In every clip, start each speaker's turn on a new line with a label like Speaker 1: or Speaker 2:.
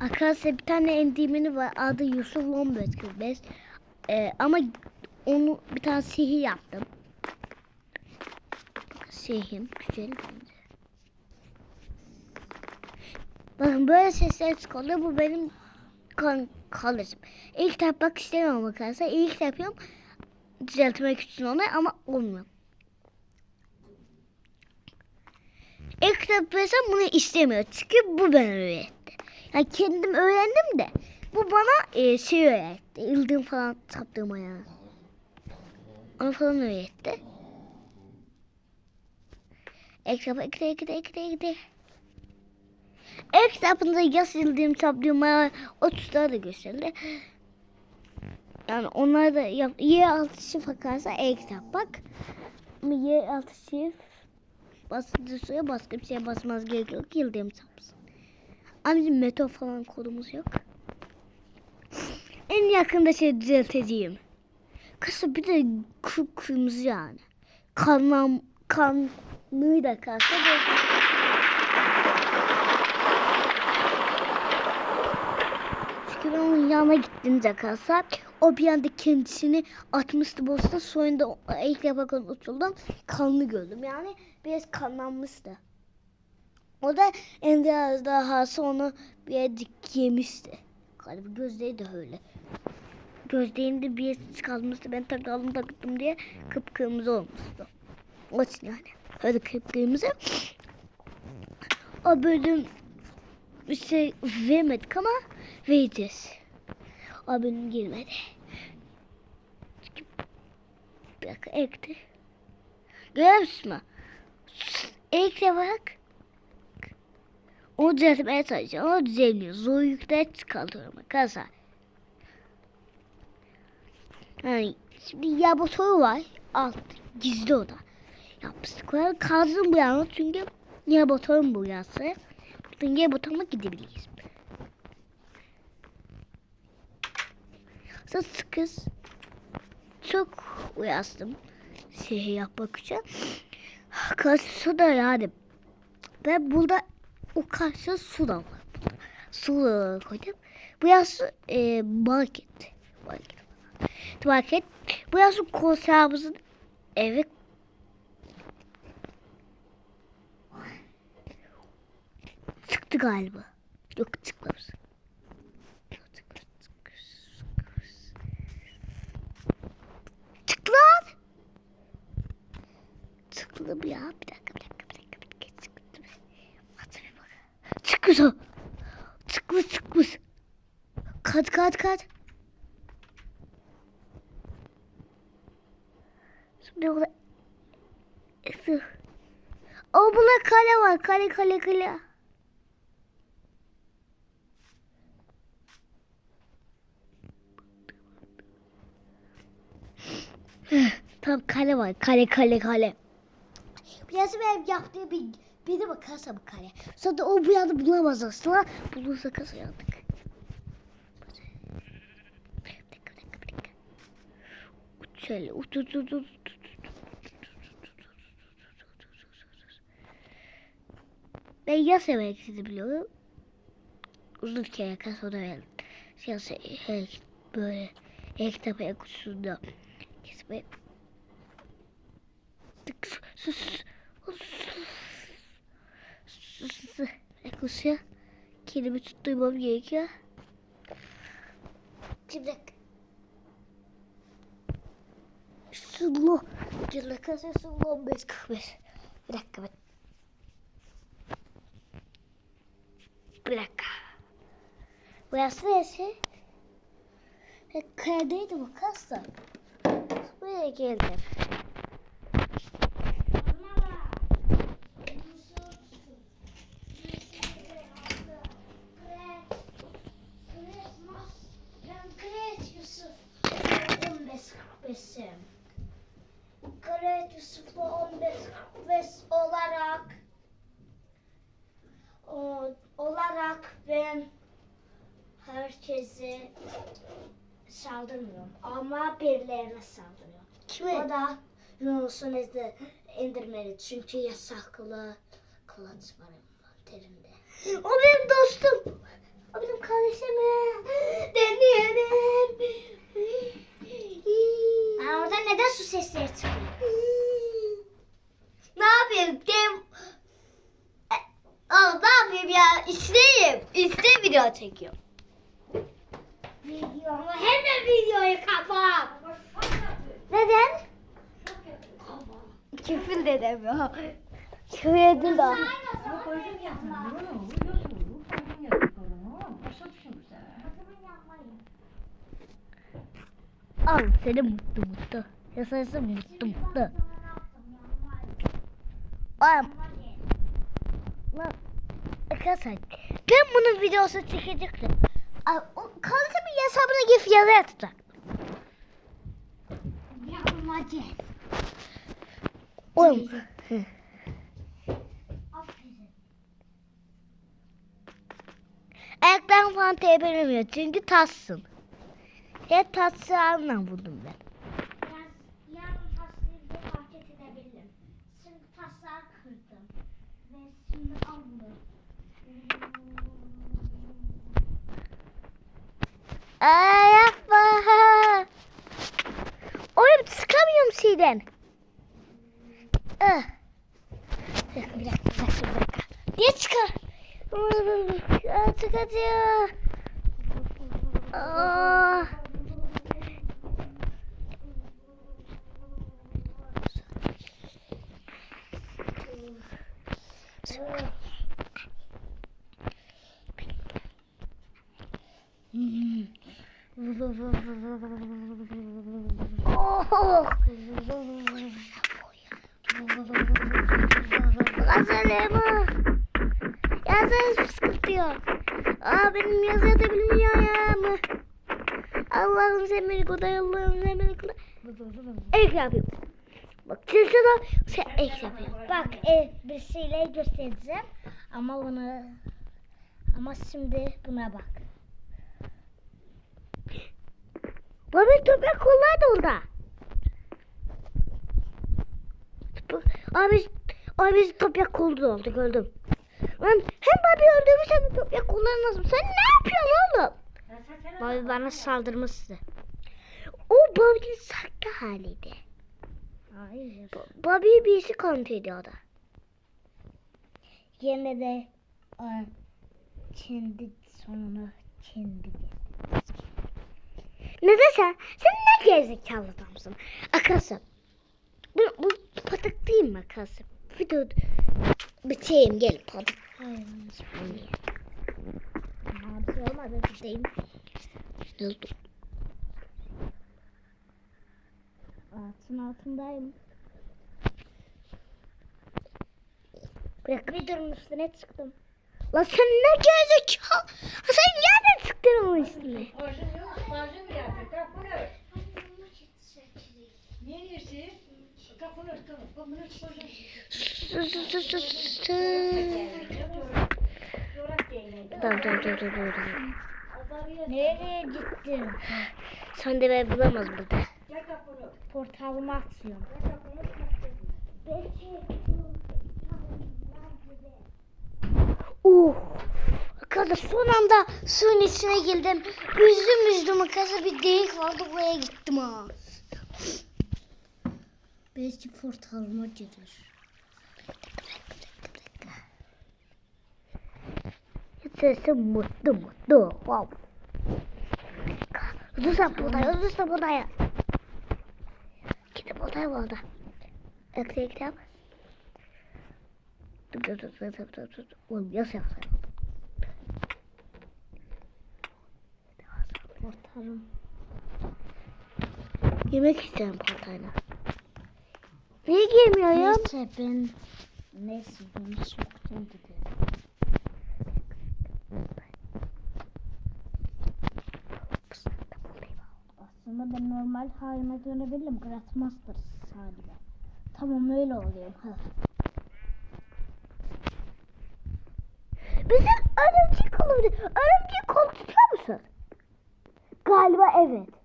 Speaker 1: Arkadaşlar bir tane endimini var. Adı Yusuf Lombez 45. Ee, ama onu bir tane sihir yaptım. Sihim güzel bence. Bakın böyle sesler çıkıyor. Bu benim kan kalıcım. İlk yapmak istemiyorum arkadaşlar. İlk yapıyorum düzeltmek için onu ama olmuyor. İlk yapıyorsam bunu istemiyor. Çünkü bu bana öğretti. Yani kendim öğrendim de bu bana e, şey öğretti. Yıldırım falan saptığım ayağı. Onu falan öğretti. Ekrapa ekle ekle ekle ekle. Ekrapında yaz yıldırım saptığım ayağı o tutar da gösterildi. Yani onlar da yap, yer altı şif akarsa ekrap bak. Ama yer altı şif basınca suya başka bir şeye basmaz gerek yok. Yıldırım sapsın. Ama bizim meto falan kodumuz yok. En yakında şey düzelteceğim. Kısa bir de kı- kırmızı yani. Kanlam, kanlığı da kalsa Çünkü ben onun yanına gittiğimde kalsa o bir anda kendisini atmıştı bosta sonra da o- ilk defa uçuldum kanlı gördüm yani biraz kanlanmıştı. O da en biraz dahası onu birazcık yemişti. Galiba gözleri de öyle. Gözlerinde bir kalmıştı. Ben takalım taktım diye kıpkırmızı olmuştu. O için yani. Öyle kıpkırmızı. O bölüm bir şey vermedik ama vereceğiz. O bölüm girmedi. Bir dakika ekti. Görüyor musun? Ekle bak. Onu düzeltmeye çalışacağım. O düzeliyor. Zor yükler çıkartıyorum arkadaşlar. Yani şimdi laboratuvarı var. Alt gizli oda. Yapmıştıkları kazdım bu yana çünkü laboratuvarın bu yansı. Buradan laboratuvara gidebiliriz. Sonra kız çok uyandım şey yapmak için. Karşısı da yani ben burada o karşı su da var. Su koydum. Bu yaz e, market. Market. Market. Bu yaz konservimizin evi. Çıktı galiba. Yok çıkmamış. Çıktı lan. Çıktı ya. Bir dakika bir dakika. Bir dakika. Çıktı. Hadi bir bak. Çıkmış o. Çıkmış çıkmış. Kat kat kat. Şimdi orada. O burada kale var. Kale kale kale. Tam kale var. Kale kale kale. Biraz benim yaptığı bir bir de bakarsa bu kale. Sonra o bu yanı bulamaz aslında. Bulursa dakika. Uç şöyle uç uç uç uç. Ben ya severek sizi biliyorum. Uzun kere kas o da ben. Siyasi her böyle kitap her kutusunda. Kesme. Tık sus. Sus sus. Eklusya. Kelime tuttuymam gerekiyor. Şimdi Sulu. Yıllık kasa sulu 15 45. Bir dakika bir Bir dakika. Burası neresi? E, Kayadaydı bu kasa. Buraya geldim. saldırmıyorum ama birilerine saldırıyorum.
Speaker 2: Kime?
Speaker 1: O da Yunus'un izni indirmeli çünkü yasaklı kılıç var terimde.
Speaker 2: O benim dostum.
Speaker 1: O benim kardeşim. Deniyorum. Aa, orada
Speaker 2: neden su sesleri çıkıyor?
Speaker 1: ne yapayım? Dem e, Oğlum ne yapayım ya? İsteyim. İste video çekiyorum. Video ama hemen videoyu kapat. Neden? Küfür dedim ya. Küfür edin de. Al seni mutlu mutlu. Yaşasın mutlu mutlu. Lan. Lan. Arkadaşlar ben bunun videosu çekecektim. Ay, o Kardeşimin hesabına gif yazı atacak. Yapmacı. Oğlum. Ayaklarım falan tepelemiyor çünkü tassın. Hep tatsı anlam buldum ben.
Speaker 2: Yarın taslayı bir hareket edebilirim. Şimdi taslağı kırdım. Ve şimdi al bunu.
Speaker 1: Ay yapma. Oğlum şeyden. Ah. Bir dakika, bir dakika, bir dakika. Niye çıkar? Aa, çıkacıyor. Aa. Oh. Sıkıntı. Aa benim yazı atabilmiyor ya mı? Allah'ım sen beni koday, Allah'ım sen beni koday. Ek yapıyorum. Bak sesi de sen ek yapıyorsun.
Speaker 2: Bak e, bir şeyler göstereceğim. Ama bunu ama şimdi buna bak.
Speaker 1: Baba toprak kollar orada. Abi, abi toprak koldu da oldu gördüm. Lan hem babi öldürmüş hem kolları nasıl? Sen ne yapıyorsun oğlum?
Speaker 2: Bobby bana saldırmıştı.
Speaker 1: O Bobby'nin saklı haliydi.
Speaker 2: Hayır.
Speaker 1: Bobby'yi birisi kontrol ediyordu.
Speaker 2: Yine de e, kendi sonunu kendi
Speaker 1: Neden sen? Sen ne gerizekalı adamsın? Akasım. Bu, bu patık değil mi akasım? Video bitireyim gelin patık.
Speaker 2: Ama bir şey olmadı.
Speaker 1: Ne oldu?
Speaker 2: Ağaçın altındayım.
Speaker 1: Bırak.
Speaker 2: Videonun üstüne çıktım.
Speaker 1: Lan sen ne? Ha, Sen nereden çıktın onun üstüne? Sus sus sus sus sus. Tamam tamam tamam tamam. tamam.
Speaker 2: Nereye gittin?
Speaker 1: Sen de ben bulamaz burada.
Speaker 2: Portalımı atıyorum.
Speaker 1: Uh. Arkadaş son anda suyun içine girdim. Üzdüm üzdüm arkadaşlar bir delik vardı buraya gittim ha.
Speaker 2: Belki portalıma girer.
Speaker 1: Sesi mutlu mutlu. Wow. Buradaya, hızlı sen buradaya. Gidip buradaya burada. Ekle ekle. Dur dur dur dur dur dur dur. Oğlum yas yas.
Speaker 2: Portalım.
Speaker 1: Yemek isterim portayla. Niye girmiyor ya?
Speaker 2: Neyse ben neyse bunu soktum dedi. Aslında ben normal halime dönebilirim. Gratmaster sadece. Tamam öyle oluyor.
Speaker 1: Bize örümcek kolu Örümcek kolu tutuyor musun? Galiba evet.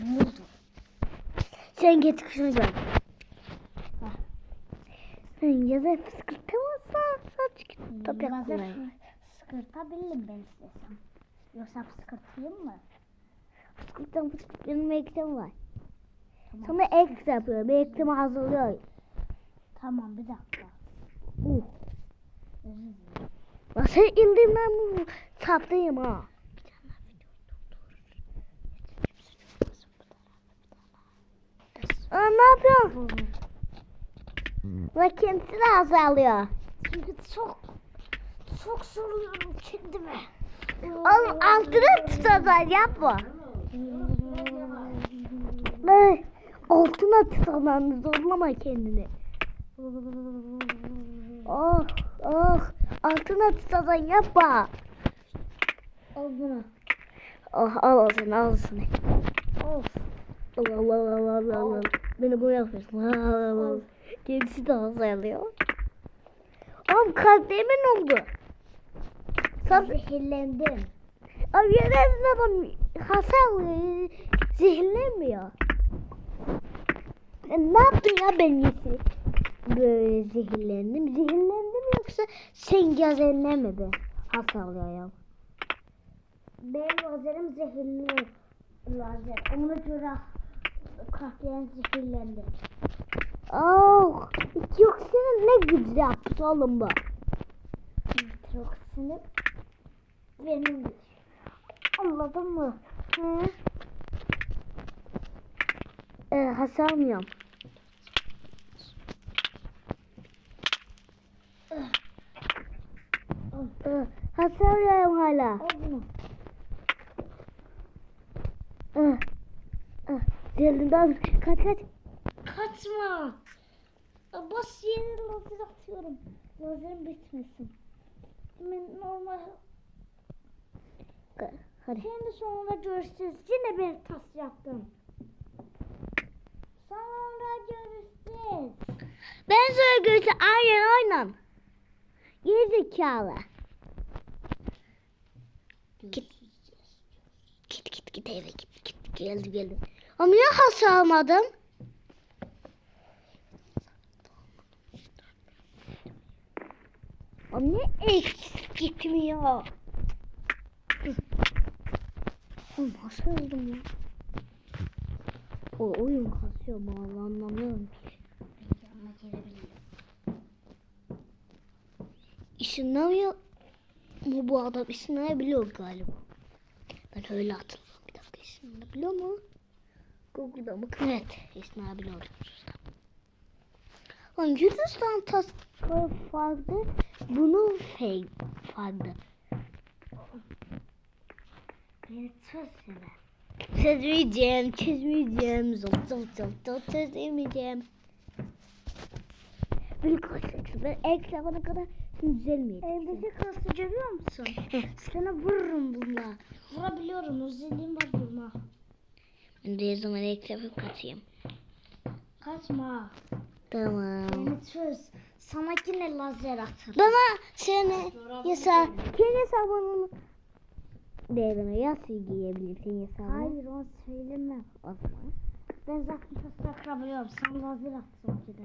Speaker 2: Ne oldu?
Speaker 1: Sen git gör. Sen yazı fıskırtamazsan saç top
Speaker 2: Lazer
Speaker 1: yapmayın.
Speaker 2: Sıkırtabilirim ben istesem. Yoksa fıskırtayım mı?
Speaker 1: Fıskırttan fıskırtların ektim var.
Speaker 2: Tamam.
Speaker 1: Sana ek yapıyor. Bir eklimi hazırlıyor.
Speaker 2: Tamam bir dakika.
Speaker 1: Uh. İndim ben bu saptayım ha. Aa, ne yapıyorsun? Bak kendisi de azalıyor.
Speaker 2: Çünkü çok çok soruyorum kendime.
Speaker 1: Oğlum altına tutarsan yapma. Ne? Altına tutarsan zorlama kendini. Oh oh altına tutarsan yapma.
Speaker 2: Al bunu.
Speaker 1: Oh al sen al sen.
Speaker 2: Of.
Speaker 1: Allah Allah Allah Allah Allah. Beni bu yapıyorsun. Kendisi de azalıyor. Oğlum kalbime ne oldu? Sen
Speaker 2: Zehirlendim.
Speaker 1: Abi yerden adam hasar e, zehirlenmiyor. Ne yaptın ya ben yesi? Böyle zehirlendim. Zehirlendim yoksa sen be. Hasarlıyor ya.
Speaker 2: Benim lazerim zehirli lazer. Ona göre kahveyen zehirlendi.
Speaker 1: Oh, senin ne güzel yaptı oğlum bu.
Speaker 2: Nitroksini benim
Speaker 1: Anladın mı? Hı? Ee, hasarmıyorum. Ee, hasarlıyorum hala.
Speaker 2: Al bunu.
Speaker 1: Ee, ee, Zelinden kaç kaç.
Speaker 2: Kaçma. Bas yeni lazer atıyorum. Lazerim bitmesin. Ben normal
Speaker 1: Hadi.
Speaker 2: kendi sonunda görüşürüz. Yine bir tas yaptım. Sonra görüşürüz.
Speaker 1: Ben sana görsem aynen aynen. Gerizekalı. Git. Git git git eve git. Git geldi geldi. Ama niye hasar almadın? Ama niye eksik gitmiyor? Hasar aldım ya. O oyun kasıyor mu Allah anlamıyorum ki. İşinlemiyor mu bu adam? İşinleyebiliyor galiba. Ben öyle hatırladım. Bir dakika işinleyebiliyor mu? Google'da bak. Evet. İşinleyebiliyor. Lan Yunanistan tasarı farklı. Bunun fake farklı.
Speaker 2: Beni çözsene.
Speaker 1: Çözmeyeceğim, çözmeyeceğim. Zop zop zop zop çözemeyeceğim. Bir kaçacaksın. Ben ek zamana kadar düzelmeyecek.
Speaker 2: Eldeki kası görüyor musun? Sana vururum bununla. Vurabiliyorum. Özelliğim var vurma.
Speaker 1: Ben ek yapıp kaçayım.
Speaker 2: Kaçma.
Speaker 1: Tamam.
Speaker 2: Beni çöz. Sana yine lazer atarım.
Speaker 1: Bana seni yasa kendi hesabının değerine yası giyebilirsin hesabını.
Speaker 2: Hayır onu söylemem.
Speaker 1: O zaman.
Speaker 2: Ben zaten tasla kırabiliyorum. Sen lazer atsın bir de.